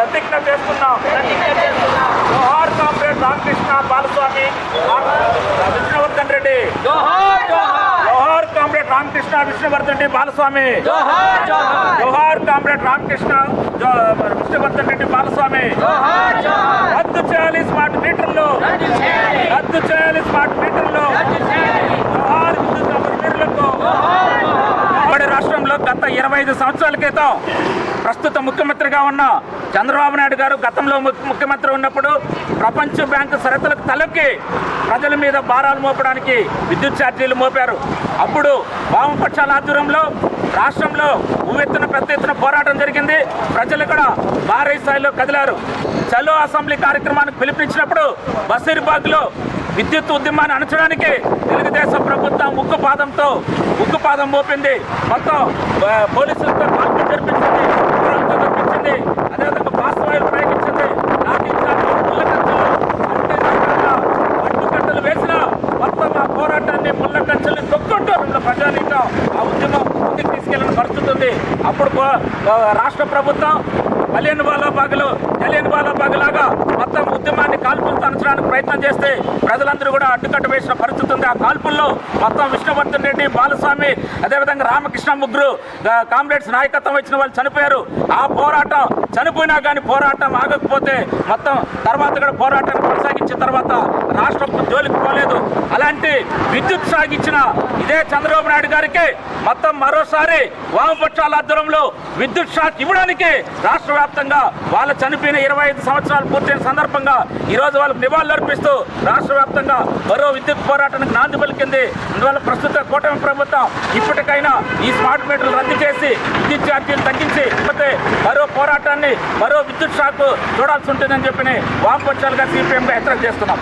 ప్రతిజ్ఞ చేస్తున్నాం. జోహార్ కామ్రేడ్ రామకృష్ణ బాలస్వామి విష్ణువర్ధన్ రెడ్డి. జోహార్ కామ్రేడ్ రామకృష్ణ విష్ణువర్ధన్ రెడ్డి బాలస్వామి. జోహార్ కామ్రేడ్ రామకృష్ణ విష్ణువర్ధన్ రెడ్డి బాలస్వామి. రద్దు చేయాలి స్మార్ట్ మీటర్లు. రద్దు చేయాలి. స్మార్ట్ మీటర్లు. జోహార్. ఉమ్మడి రాష్ట్రంలో గత ఇరవై ఐదు సంవత్సరాల క్రితం ప్రస్తుత ముఖ్యమంత్రిగా ఉన్న చంద్రబాబు నాయుడు గారు గతంలో ముఖ్యమంత్రి ఉన్నప్పుడు ప్రపంచ బ్యాంకు షరతులకు తలొక్కి ప్రజల మీద భారాలు మోపడానికి విద్యుత్ ఛార్జీలు మోపారు. అప్పుడు వామపక్షాల ఆధ్వర్యంలో రాష్ట్రంలో ఉవ్వెత్తున పెద్ద ఎత్తున పోరాటం జరిగింది. ప్రజలు కూడా భారీ స్థాయిలో కదిలారు. చలో అసెంబ్లీ కార్యక్రమానికి పిలుపునిచ్చినప్పుడు బసీర్బాగ్లో విద్యుత్ ఉద్యమాన్ని అణచడానికి తెలుగుదేశం ప్రభుత్వం ఉక్కు పాదంతో ఉక్కు పాదం మోపింది. మొత్తం పోలీసులతో మొత్తం ఆ పోరాటాన్ని ముళ్ళ కంచెల్ని తొక్కుంటూ ప్రజానీకం ఆ ఉద్యమం ముందుకు తీసుకెళ్ళిన పరిస్థితి ఉంది. అప్పుడు రాష్ట్ర ప్రభుత్వం పల్లెని బాలాబాగులు జలియన్ బాలాబాగు లాగా మొత్తం ఉద్యమాన్ని కాల్పులు తనచడానికి ప్రయత్నం చేస్తే ప్రజలందరూ కూడా అడ్డుకట్ట వేసిన పరిస్థితి ఉంది. ఆ కాల్పుల్లో మొత్తం విష్ణువర్ధన్ రెడ్డి బాలస్వామి అదేవిధంగా రామకృష్ణ ముగ్గురు కామ్రేడ్స్ నాయకత్వం ఇచ్చిన వాళ్ళు చనిపోయారు. ఆ పోరాటం చనిపోయినా కానీ పోరాటం ఆగకపోతే మొత్తం తర్వాత కూడా పోరాటాన్ని ఇచ్చిన తర్వాత రాష్ట్రం జోలికి పోలేదు అలాంటి విద్యుత్ సాగించిన ఇదే చంద్రబాబు నాయుడు గారికి మొత్తం మరోసారి వామపక్షాల ఆధ్వర్యంలో విద్యుత్ షాక్ ఇవ్వడానికి రాష్ట్ర వ్యాప్తంగా వాళ్ళ చనిపోయిన ఇరవై ఐదు సంవత్సరాలు పూర్తయిన సందర్భంగా ఈ రోజు వాళ్ళకు నివాళులు అర్పిస్తూ రాష్ట్ర వ్యాప్తంగా మరో విద్యుత్ పోరాటానికి నాంది పలికింది. అందువల్ల ప్రస్తుత కూటమి ప్రభుత్వం ఇప్పటికైనా ఈ స్మార్ట్ మీటర్లు రద్దు చేసి విద్యుత్ ఛార్జీలు తగ్గించి లేకపోతే మరో పోరాటాన్ని మరో విద్యుత్ షాక్ చూడాల్సి ఉంటుందని చెప్పి వామపక్షాలుగా సిపిఎంగా హెచ్చరిక చేస్తున్నాం.